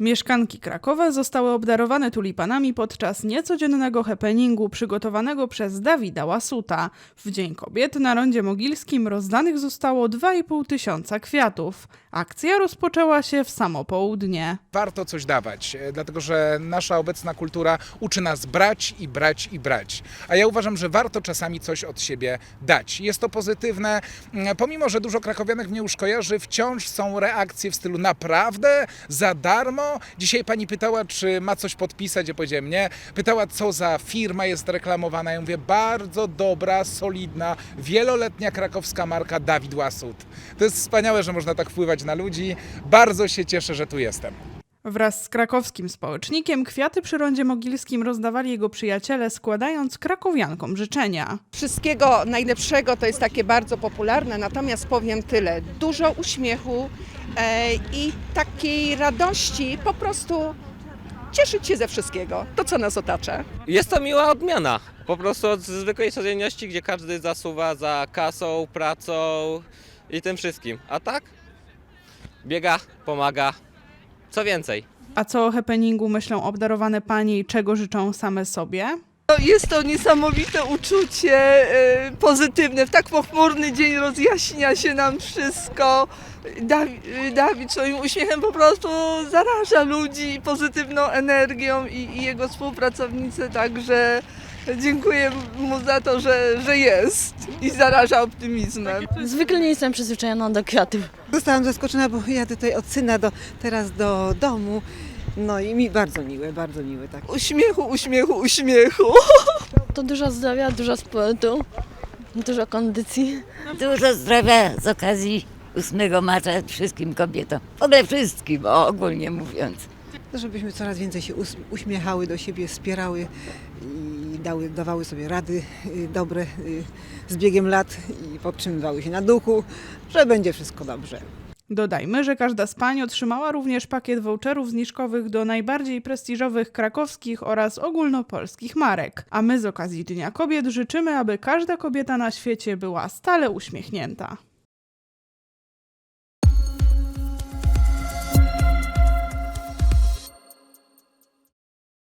Mieszkanki Krakowa zostały obdarowane tulipanami podczas niecodziennego happeningu przygotowanego przez Dawida Łasuta. W Dzień Kobiet na rondzie mogilskim rozdanych zostało 2,5 tysiąca kwiatów. Akcja rozpoczęła się w samo południe. warto coś dawać, e, dlatego że nasza obecna kultura uczy nas brać i brać i brać. A ja uważam, że warto czasami coś od siebie dać. Jest to pozytywne, pomimo że dużo krakowianek mnie już kojarzy, wciąż są reakcje w stylu naprawdę, za darmo. Dzisiaj pani pytała, czy ma coś podpisać, ja powiedziałem nie. Pytała, co za firma jest reklamowana. Ja mówię, bardzo dobra, solidna, wieloletnia krakowska marka Dawid Łasut. To jest wspaniałe, że można tak wpływać na ludzi. Bardzo się cieszę, że tu jestem. Wraz z krakowskim społecznikiem kwiaty przy rondzie mogilskim rozdawali jego przyjaciele, składając krakowiankom życzenia. Wszystkiego najlepszego to jest takie bardzo popularne, natomiast powiem tyle. Dużo uśmiechu e, i takiej radości, po prostu cieszyć się ze wszystkiego, to co nas otacza. Jest to miła odmiana. Po prostu od zwykłej codzienności, gdzie każdy zasuwa za kasą, pracą i tym wszystkim. A tak? Biega, pomaga. Co więcej? A co o happeningu myślą obdarowane panie i czego życzą same sobie? Jest to niesamowite uczucie e, pozytywne. W tak pochmurny dzień rozjaśnia się nam wszystko. Dawi- e, Dawid swoim uśmiechem po prostu zaraża ludzi pozytywną energią i, i jego współpracownicy, także dziękuję mu za to, że, że jest i zaraża optymizmem. Zwykle nie jestem przyzwyczajona do kwiatów. Zostałam zaskoczona, bo jadę tutaj od syna do, teraz do domu. No i mi bardzo miłe, bardzo miłe, tak. Uśmiechu, uśmiechu, uśmiechu. To dużo zdrowia, dużo sportu, dużo kondycji. Dużo zdrowia z okazji 8 marca wszystkim kobietom. W ogóle wszystkim, o, ogólnie mówiąc. Żebyśmy coraz więcej się uśmiechały do siebie, wspierały i dały, dawały sobie rady y, dobre y, z biegiem lat i podtrzymywały się na duchu, że będzie wszystko dobrze. Dodajmy, że każda z pań otrzymała również pakiet voucherów zniżkowych do najbardziej prestiżowych krakowskich oraz ogólnopolskich marek. A my z okazji Dnia Kobiet życzymy, aby każda kobieta na świecie była stale uśmiechnięta.